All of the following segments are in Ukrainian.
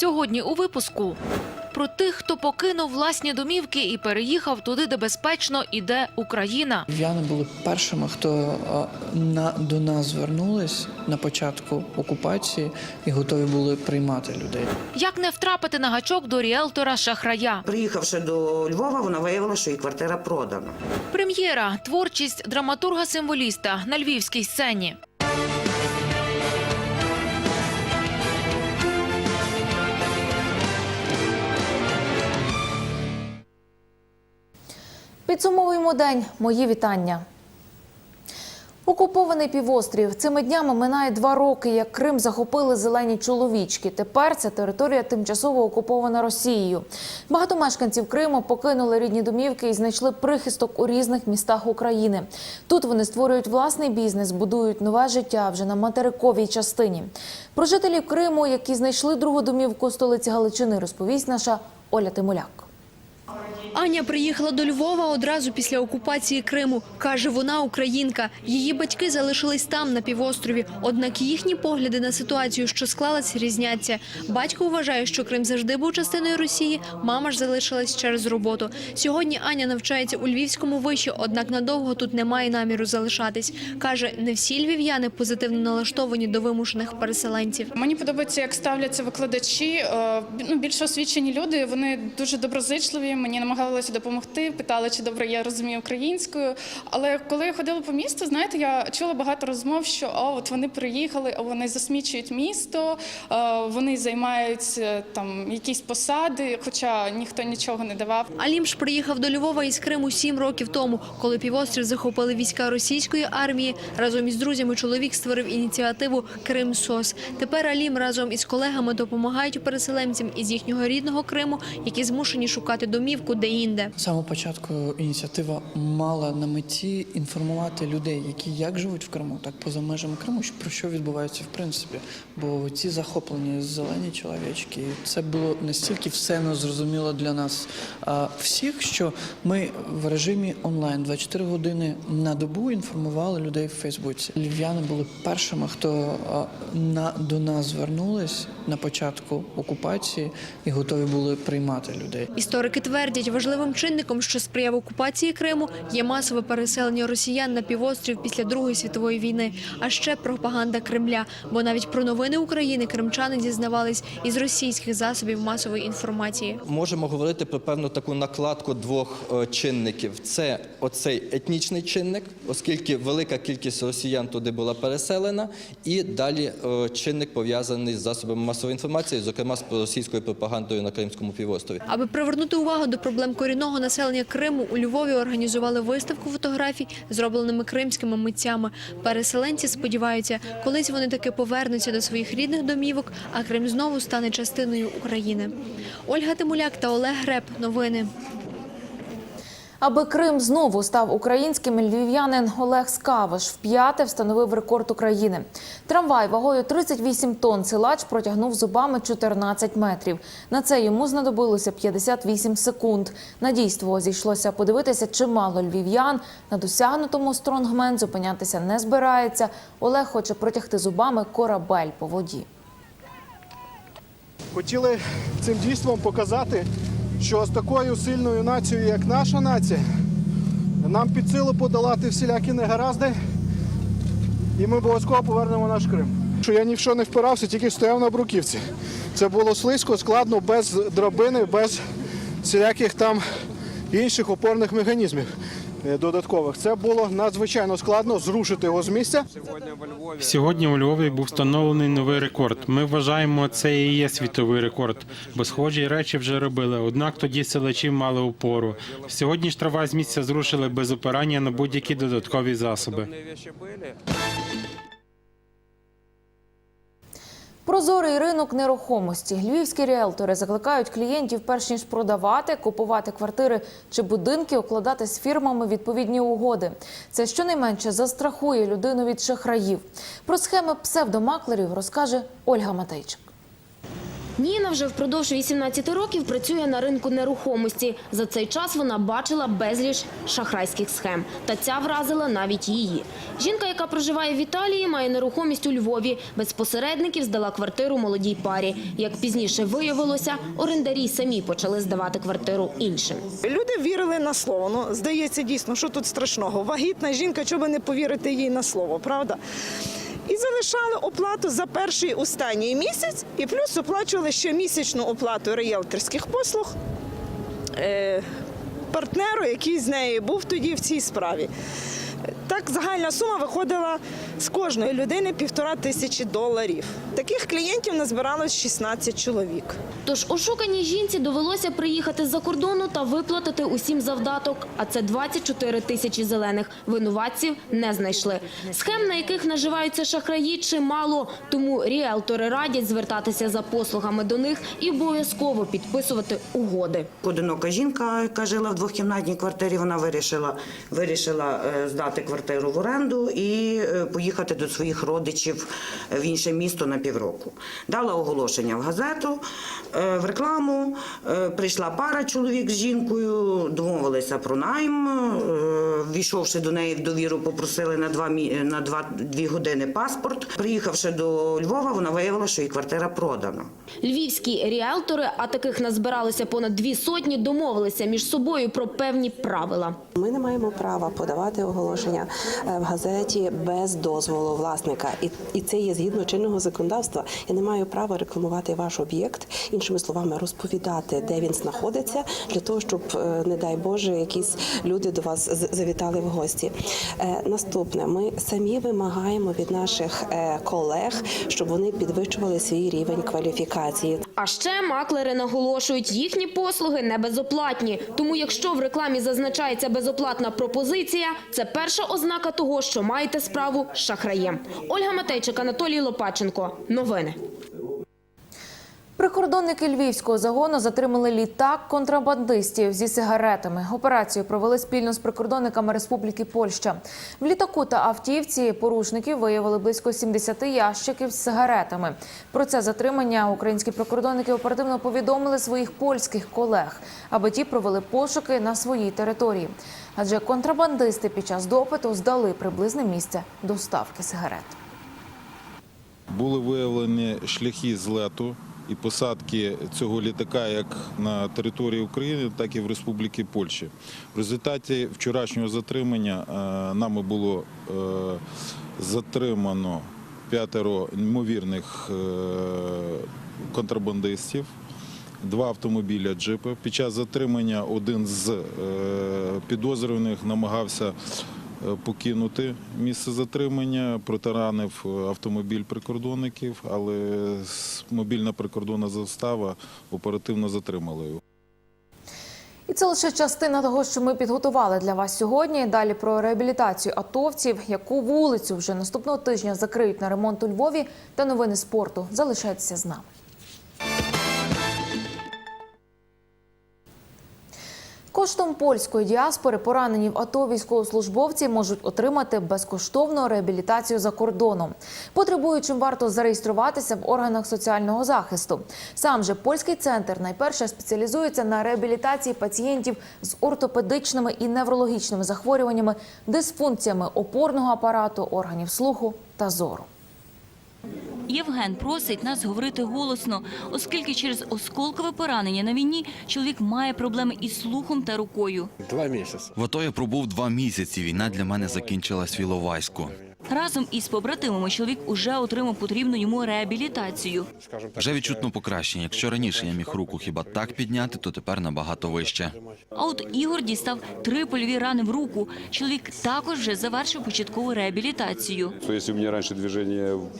Сьогодні у випуску про тих, хто покинув власні домівки і переїхав туди, де безпечно іде Україна. Львів'яни були першими, хто на, до нас звернулись на початку окупації і готові були приймати людей. Як не втрапити на гачок до ріелтора шахрая? Приїхавши до Львова, вона виявила, що її квартира продана. Прем'єра, творчість драматурга-символіста на львівській сцені. Підсумовуємо день. Мої вітання. Окупований півострів. Цими днями минає два роки, як Крим захопили зелені чоловічки. Тепер ця територія тимчасово окупована Росією. Багато мешканців Криму покинули рідні домівки і знайшли прихисток у різних містах України. Тут вони створюють власний бізнес, будують нове життя вже на материковій частині. Про жителів Криму, які знайшли другу домівку столиці Галичини, розповість наша Оля Тимуляк. Аня приїхала до Львова одразу після окупації Криму. Каже, вона українка. Її батьки залишились там, на півострові. Однак їхні погляди на ситуацію, що склалась, різняться. Батько вважає, що Крим завжди був частиною Росії. Мама ж залишилась через роботу. Сьогодні Аня навчається у Львівському виші, однак надовго тут немає наміру залишатись. Каже, не всі львів'яни позитивно налаштовані до вимушених переселенців. Мені подобається, як ставляться викладачі. Е, Ну, більш освічені люди, вони дуже доброзичливі. Мені намагалися допомогти, питали, чи добре я розумію українською. Але коли я ходила по місту, знаєте, я чула багато розмов, що о, от вони приїхали, вони засмічують місто, вони займають е, там якісь посади, хоча ніхто нічого не давав. Алімш приїхав до Львова із Криму сім років тому, коли півострів захопили війська російської армії. Разом із друзями чоловік створив ініціативу Крим СОС. Тепер Алім разом із колегами допомагають переселенцям із їхнього рідного Криму, які змушені шукати домівку де-інде. З самого початку ініціатива мала на меті інформувати людей, які як живуть в Криму, так поза межами Криму, про що відбувається в принципі. Бо ці захоплені зелені чоловічки, це було настільки все незрозуміло для нас а, всіх, що ми в режимі онлайн 24 години на добу інформували людей в Фейсбуці. Львів'яни були першими, хто а, на до нас звернулись на початку окупації і готові були приймати людей. Історики твердять, важливим чинником, що сприяв окупації Криму, є масове переселення росіян на півострів після Другої світової війни, а ще пропаганда Кремля. Бо навіть про новини України кримчани дізнавались із російських засобів масової інформації. Можемо говорити про певну таку накладку двох е, чинників. Це оцей етнічний чинник, оскільки велика кількість росіян туди була переселена, і далі е, чинник пов'язаний з засобами масової інформації, зокрема з російською пропагандою на Кримському півострові. Аби привернути увагу до проблем корінного населення Криму, у Львові організували виставку фотографій, зробленими кримськими митцями. Переселенці сподіваються, колись вони таки повернуться до своїх рідних домівок, а Крим знову стане частиною України. Ольга Тимуляк та Олег Греб. Новини. Аби Крим знову став українським, львів'янин Олег Скавиш вп'яте встановив рекорд України. Трамвай вагою 38 тонн силач протягнув зубами 14 метрів. На це йому знадобилося 58 секунд. На дійство зійшлося подивитися чимало львів'ян. На досягнутому стронгмен зупинятися не збирається. Олег хоче протягти зубами корабель по воді. Хотіли цим дійством показати, що з такою сильною нацією, як наша нація, нам під силу подолати всілякі негаразди, і ми обов'язково повернемо наш Крим. Що я ні в що не впирався, тільки стояв на бруківці. Це було слизько, складно, без драбини, без всіляких там інших опорних механізмів додаткових. Це було надзвичайно складно зрушити його з місця. Сьогодні у Львові був встановлений новий рекорд. Ми вважаємо, це і є світовий рекорд, бо схожі речі вже робили. Однак тоді селачі мали опору. Сьогодні ж трава з місця зрушили без опирання на будь-які додаткові засоби. Прозорий ринок нерухомості. Львівські ріелтори закликають клієнтів, перш ніж продавати, купувати квартири чи будинки, укладати з фірмами відповідні угоди. Це щонайменше застрахує людину від шахраїв. Про схеми псевдомаклерів розкаже Ольга Матейчик. Ніна вже впродовж 18 років працює на ринку нерухомості. За цей час вона бачила безліч шахрайських схем. Та ця вразила навіть її. Жінка, яка проживає в Італії, має нерухомість у Львові. Без посередників здала квартиру молодій парі. Як пізніше виявилося, орендарі самі почали здавати квартиру іншим. Люди вірили на слово. Ну, здається, дійсно, що тут страшного. Вагітна жінка, чого не повірити їй на слово, правда? І залишали оплату за перший останній місяць, і плюс оплачували ще місячну оплату реєлторських послуг е, партнеру, який з нею був тоді в цій справі. Так, загальна сума виходила з кожної людини півтора тисячі доларів. Таких клієнтів назбиралось 16 чоловік. Тож ошуканій жінці довелося приїхати з-за кордону та виплатити усім завдаток. А це 24 тисячі зелених. Винуватців не знайшли. Схем, на яких наживаються шахраї, чимало. Тому ріелтори радять звертатися за послугами до них і обов'язково підписувати угоди. Одинока жінка, яка жила в двохкімнатній квартирі, вона вирішила, вирішила е, здати квартиру в оренду і е, поїхати до своїх родичів в інше місто на півроку. Дала оголошення в газету, е, в рекламу. Е, Прийшла пара чоловік з жінкою, домовилися про найм. Війшовши до неї в довіру, попросили на два на два дві години паспорт. Приїхавши до Львова, вона виявила, що її квартира продана. Львівські ріелтори, а таких назбиралося понад дві сотні, домовилися між собою про певні правила. Ми не маємо права подавати оголошення е, в газеті без дозволу власника, і, і це є згідно чинного законодавства. Я не маю права рекламувати ваш об'єкт, іншими словами, розповідати, де він знаходиться, для того, щоб, е, не дай Боже, якісь люди до вас завітали в гості. Е, Наступне, ми самі вимагаємо від наших колег, щоб вони підвищували свій рівень кваліфікації. А ще маклери наголошують, їхні послуги не безоплатні. Тому якщо в рекламі зазначається безоплатна пропозиція, це перша ознака того, що маєте справу з шахраєм. Ольга Матейчик, Анатолій Лопаченко. Новини. Прикордонники львівського загону затримали літак контрабандистів зі сигаретами. Операцію провели спільно з прикордонниками Республіки Польща. В літаку та автівці порушників виявили близько 70 ящиків з сигаретами. Про це затримання українські прикордонники оперативно повідомили своїх польських колег, аби ті провели пошуки на своїй території. Адже контрабандисти під час допиту здали приблизне місце доставки сигарет. Були виявлені шляхи злету і посадки цього літака як на території України, так і в Республіки Польщі. В результаті вчорашнього затримання е, нами було е, затримано п'ятеро ймовірних е, контрабандистів. Два автомобіля джипи. Під час затримання один з е, підозрюваних намагався е, покинути місце затримання, протаранив е, автомобіль прикордонників, але мобільна прикордонна застава оперативно затримала його. І це лише частина того, що ми підготували для вас сьогодні. Далі про реабілітацію атовців, яку вулицю вже наступного тижня закриють на ремонт у Львові, та новини спорту. Залишайтеся з нами. Коштом польської діаспори поранені в АТО військовослужбовці можуть отримати безкоштовну реабілітацію за кордоном. Потребуючим варто зареєструватися в органах соціального захисту. Сам же польський центр найперше спеціалізується на реабілітації пацієнтів з ортопедичними і неврологічними захворюваннями, дисфункціями опорного апарату, органів слуху та зору. Євген просить нас говорити голосно, оскільки через осколкове поранення на війні чоловік має проблеми із слухом та рукою. Два В АТО я пробув два місяці. Війна для мене закінчилась в Іловайську. Разом із побратимами чоловік уже отримав потрібну йому реабілітацію. Вже відчутно покращення. Якщо раніше я міг руку хіба так підняти, то тепер набагато вище. А от Ігор дістав три польові рани в руку. Чоловік також вже завершив початкову реабілітацію.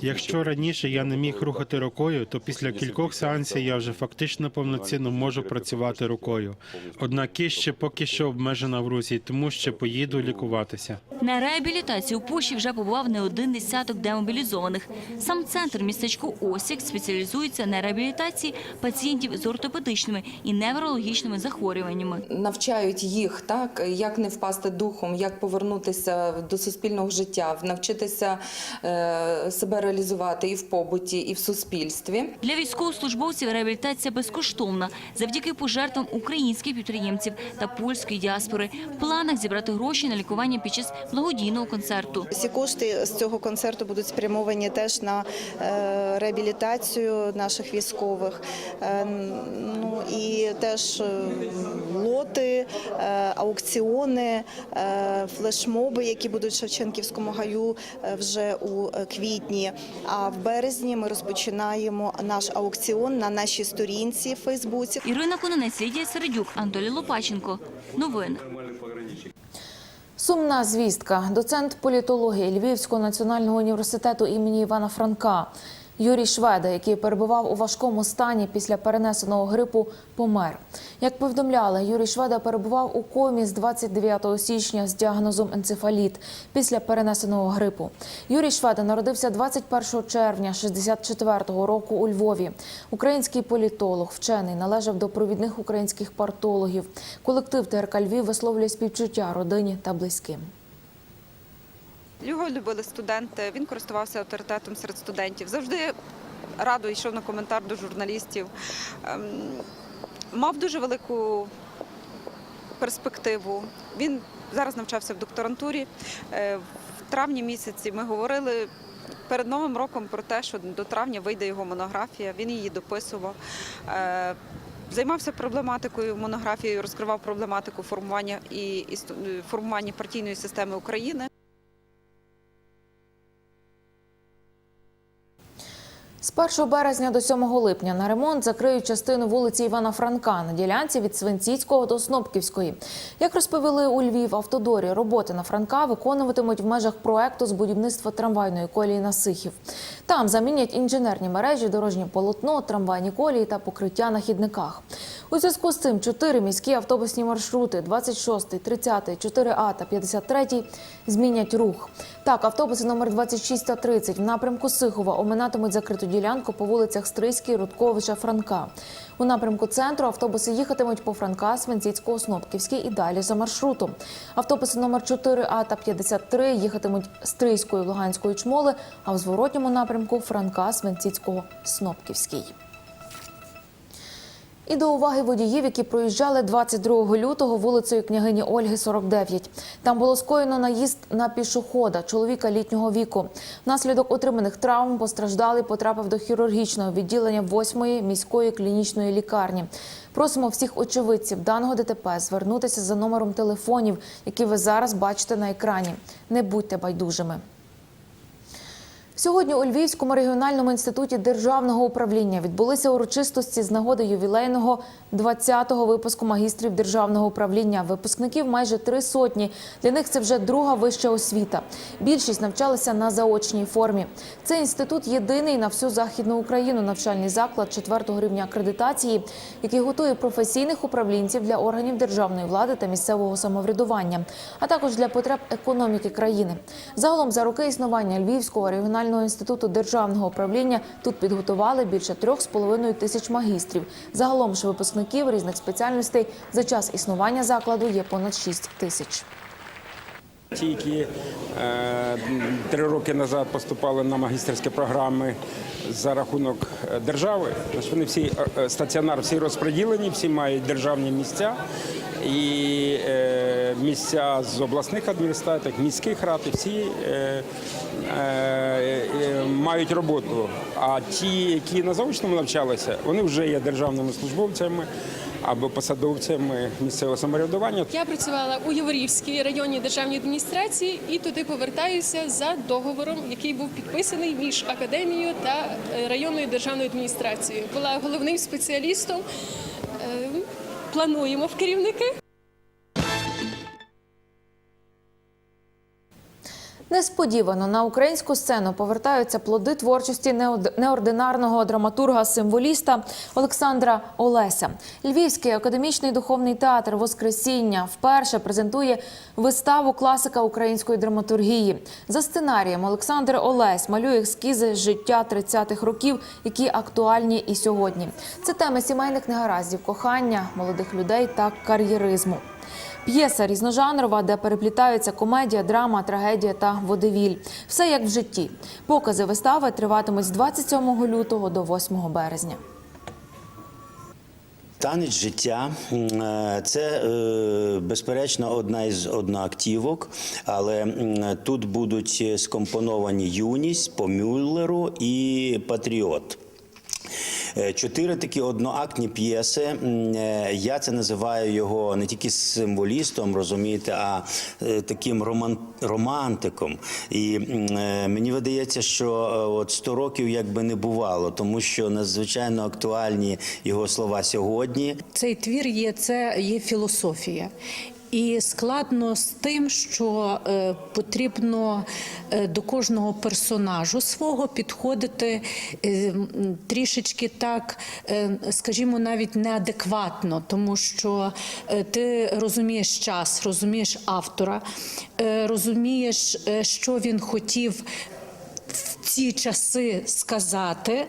Якщо раніше я не міг рухати рукою, то після кількох сеансів я вже фактично повноцінно можу працювати рукою. Однак ще поки що обмежена в русі, тому ще поїду лікуватися. На реабілітацію Польщі вже побував перебував не один десяток демобілізованих. Сам центр містечко Осік спеціалізується на реабілітації пацієнтів з ортопедичними і неврологічними захворюваннями. навчають їх так, як не впасти духом, як повернутися до суспільного життя, навчитися е, себе реалізувати і в побуті, і в суспільстві. Для військовослужбовців реабілітація безкоштовна завдяки пожертвам українських підприємців та польської діаспори. В планах зібрати гроші на лікування під час благодійного концерту. Всі кошти з цього концерту будуть спрямовані теж на е, реабілітацію наших військових. Е, Ну і теж е, лоти, аукціони, флешмоби, які будуть в Шевченківському гаю вже у квітні. А в березні ми розпочинаємо наш аукціон на нашій сторінці в Фейсбуці. Ірина Кононець, Лідія Середюк, Анатолій Лопаченко. Новини. Сумна звістка. Доцент політології Львівського національного університету імені Івана Франка Юрій Шведа, який перебував у важкому стані після перенесеного грипу, помер. Як повідомляли, Юрій Шведа перебував у комі з 29 січня з діагнозом енцефаліт після перенесеного грипу. Юрій Шведа народився 21 червня 64-го року у Львові. Український політолог, вчений, належав до провідних українських партологів. Колектив ТРК Львів висловлює співчуття родині та близьким. Його любили студенти, він користувався авторитетом серед студентів. Завжди радо йшов на коментар до журналістів. Ем, Мав дуже велику перспективу. Він зараз навчався в докторантурі. Е, В травні місяці ми говорили перед Новим роком про те, що до травня вийде його монографія. Він її дописував. Е, Займався проблематикою монографією, розкривав проблематику формування і формування партійної системи України. З 1 березня до 7 липня на ремонт закриють частину вулиці Івана Франка на ділянці від Свинціцького до Снопківської. Як розповіли у Львів автодорі, роботи на Франка виконуватимуть в межах проекту з будівництва трамвайної колії на Сихів. Там замінять інженерні мережі, дорожнє полотно, трамвайні колії та покриття на хідниках. У зв'язку з цим чотири міські автобусні маршрути 26, 30, 4А та 53 змінять рух. Так, автобуси номер 26 та 30 в напрямку Сихова оминатимуть закриту ділянку по вулицях Стрийській, Рудковича, Франка. У напрямку центру автобуси їхатимуть по Франка, Свинціцького, Снопківський і далі за маршрутом. Автобуси номер 4А та 53 їхатимуть Стрийської, Луганської чмоли, а в зворотньому напрямку Франка, Свинціцького, Снопківський. І до уваги водіїв, які проїжджали 22 лютого вулицею княгині Ольги, 49. Там було скоєно наїзд на пішохода, чоловіка літнього віку. Внаслідок отриманих травм постраждалий потрапив до хірургічного відділення 8-ї міської клінічної лікарні. Просимо всіх очевидців даного ДТП звернутися за номером телефонів, які ви зараз бачите на екрані. Не будьте байдужими. Сьогодні у Львівському регіональному інституті державного управління відбулися урочистості з нагоди ювілейного 20-го випуску магістрів державного управління. Випускників майже три сотні. Для них це вже друга вища освіта. Більшість навчалися на заочній формі. Цей інститут єдиний на всю західну Україну навчальний заклад четвертого рівня акредитації, який готує професійних управлінців для органів державної влади та місцевого самоврядування, а також для потреб економіки країни. Загалом за роки існування Львівського регіонального інституту державного управління тут підготували більше трьох з половиною тисяч магістрів. Загалом ж випускників різних спеціальностей за час існування закладу є понад 6 тисяч. Ті, які е, три роки назад поступали на магістерські програми за рахунок е, держави, вони всі е, стаціонар, всі розподілені, всі мають державні місця і е, місця з обласних адміністрацій, міських рад, і всі е, е, мають роботу. А ті, які на заочному навчалися, вони вже є державними службовцями або посадовцями місцевого самоврядування. Я працювала у Яворівській районній державній адміністрації і туди повертаюся за договором, який був підписаний між академією та районною державною адміністрацією. Була головним спеціалістом. Плануємо в керівники. Несподівано на українську сцену повертаються плоди творчості неординарного драматурга-символіста Олександра Олеся. Львівський академічний духовний театр Воскресіння вперше презентує виставу класика української драматургії. За сценарієм Олександр Олесь малює ескізи життя 30-х років, які актуальні і сьогодні. Це теми сімейних негараздів, кохання, молодих людей та кар'єризму. П'єса різножанрова, де переплітаються комедія, драма, трагедія та водевіль. Все як в житті. Покази вистави триватимуть з 27 лютого до 8 березня. Танець життя е, це е, безперечно одна із одноактівок, але тут будуть скомпоновані юність по Мюллеру і Патріот. Е, Чотири такі одноактні п'єси. Е, Я це називаю його не тільки символістом, розумієте, а е, таким роман- романтиком. І мені видається, що от 100 років якби не бувало, тому що надзвичайно актуальні його слова сьогодні. Цей твір є це є філософія. І складно з тим, що е, потрібно е, до кожного персонажу свого підходити е, трішечки так, скажімо, навіть неадекватно, тому що ти розумієш час, розумієш автора, розумієш, що він хотів в ці часи сказати.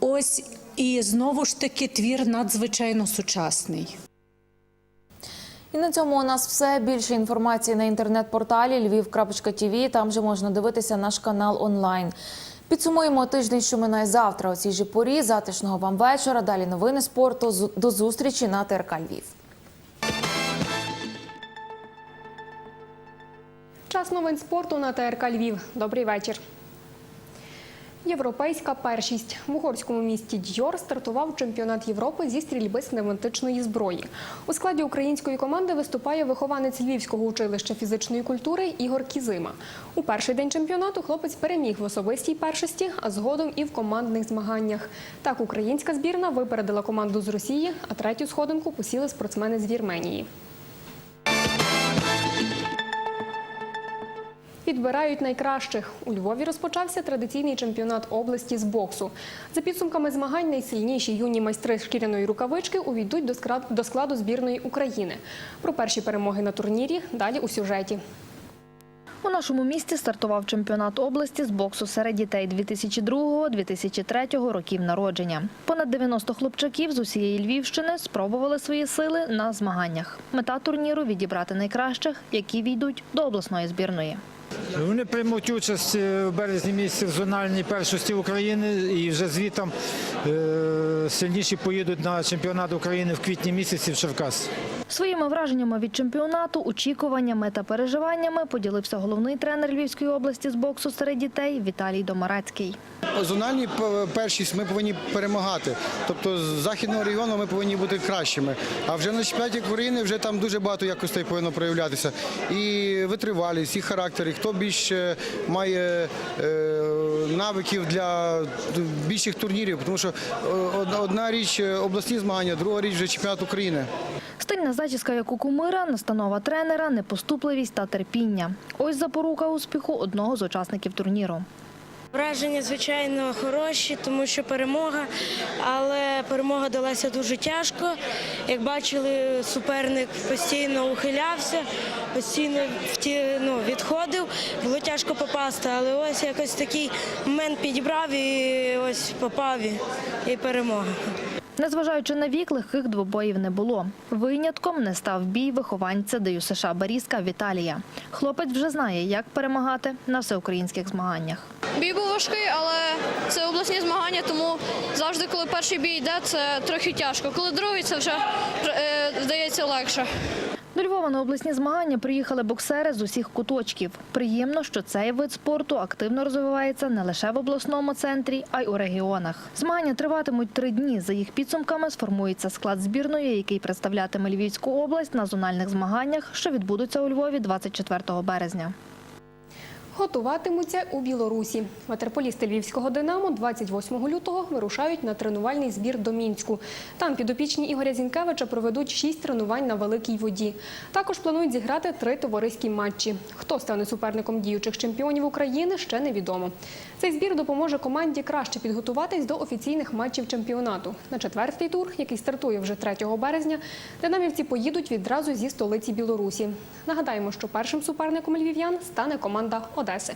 Ось і знову ж таки твір надзвичайно сучасний. І на цьому у нас все. Більше інформації на інтернет-порталі lviv.tv. Там же можна дивитися наш канал онлайн. Підсумуємо тиждень, що минає завтра. У цій же порі. Затишного вам вечора. Далі новини спорту. До зустрічі на ТРК Львів. Час новин спорту на ТРК Львів. Добрий вечір. Європейська першість в угорському місті Дьор стартував чемпіонат Європи зі стрільби з пневматичної зброї. У складі української команди виступає вихованець Львівського училища фізичної культури Ігор Кізима. У перший день чемпіонату хлопець переміг в особистій першості, а згодом і в командних змаганнях. Так, українська збірна випередила команду з Росії, а третю сходинку посіли спортсмени з Вірменії. Підбирають найкращих. У Львові розпочався традиційний чемпіонат області з боксу. За підсумками змагань найсильніші юні майстри шкіряної рукавички увійдуть до складу збірної України. Про перші перемоги на турнірі далі у сюжеті. У нашому місті стартував чемпіонат області з боксу серед дітей 2002-2003 років народження. Понад 90 хлопчаків з усієї Львівщини спробували свої сили на змаганнях. Мета турніру відібрати найкращих, які війдуть до обласної збірної. Вони приймуть участь у в березні місяці в зональній першості України і вже звітом е, сильніші поїдуть на чемпіонат України в квітні місяці в Черкас. Своїми враженнями від чемпіонату, очікуваннями та переживаннями поділився головний тренер Львівської області з боксу серед дітей Віталій Домарецький. Зональні першість ми повинні перемагати. Тобто з західного регіону ми повинні бути кращими. А вже на чемпіонаті України вже там дуже багато якостей повинно проявлятися. І витривалість, і характер, і хто більше має е, навиків для більших турнірів. Тому що е, одна- річ е, обласні змагання, друга річ вже чемпіонат України. Стильна зачіска, як у кумира, настанова тренера, непоступливість та терпіння. Ось запорука успіху одного з учасників турніру. Враження, звичайно, хороші, тому що перемога, але перемога далася дуже тяжко. Як бачили, суперник постійно ухилявся, постійно ну, відходив. Було тяжко попасти, але ось якось такий момент підібрав і ось попав і перемога. Незважаючи на вік, легких двобоїв не було. Винятком не став бій вихованця ДЮСШ США Барізка Віталія. Хлопець вже знає, як перемагати на всеукраїнських змаганнях. Бій був важкий, але це обласні змагання, тому завжди, коли перший бій йде, це трохи тяжко. Коли другий, це вже е, здається легше. До Львова на обласні змагання приїхали боксери з усіх куточків. Приємно, що цей вид спорту активно розвивається не лише в обласному центрі, а й у регіонах. Змагання триватимуть три дні. За їх підсумками сформується склад збірної, який представлятиме Львівську область на зональних змаганнях, що відбудуться у Львові 24 березня. Готуватимуться у Білорусі. Ватерполісти львівського Динамо 28 лютого вирушають на тренувальний збір до Мінську. Там підопічні Ігоря Зінкевича проведуть шість тренувань на великій воді. Також планують зіграти три товариські матчі. Хто стане суперником діючих чемпіонів України, ще невідомо. Цей збір допоможе команді краще підготуватись до офіційних матчів чемпіонату. На четвертий тур, який стартує вже 3 березня, динамівці поїдуть відразу зі столиці Білорусі. Нагадаємо, що першим суперником львів'ян стане команда Одеси.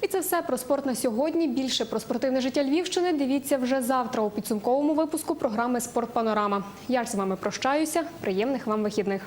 І це все про спорт на сьогодні. Більше про спортивне життя Львівщини дивіться вже завтра у підсумковому випуску програми Спорт Панорама. Я ж з вами прощаюся. Приємних вам вихідних.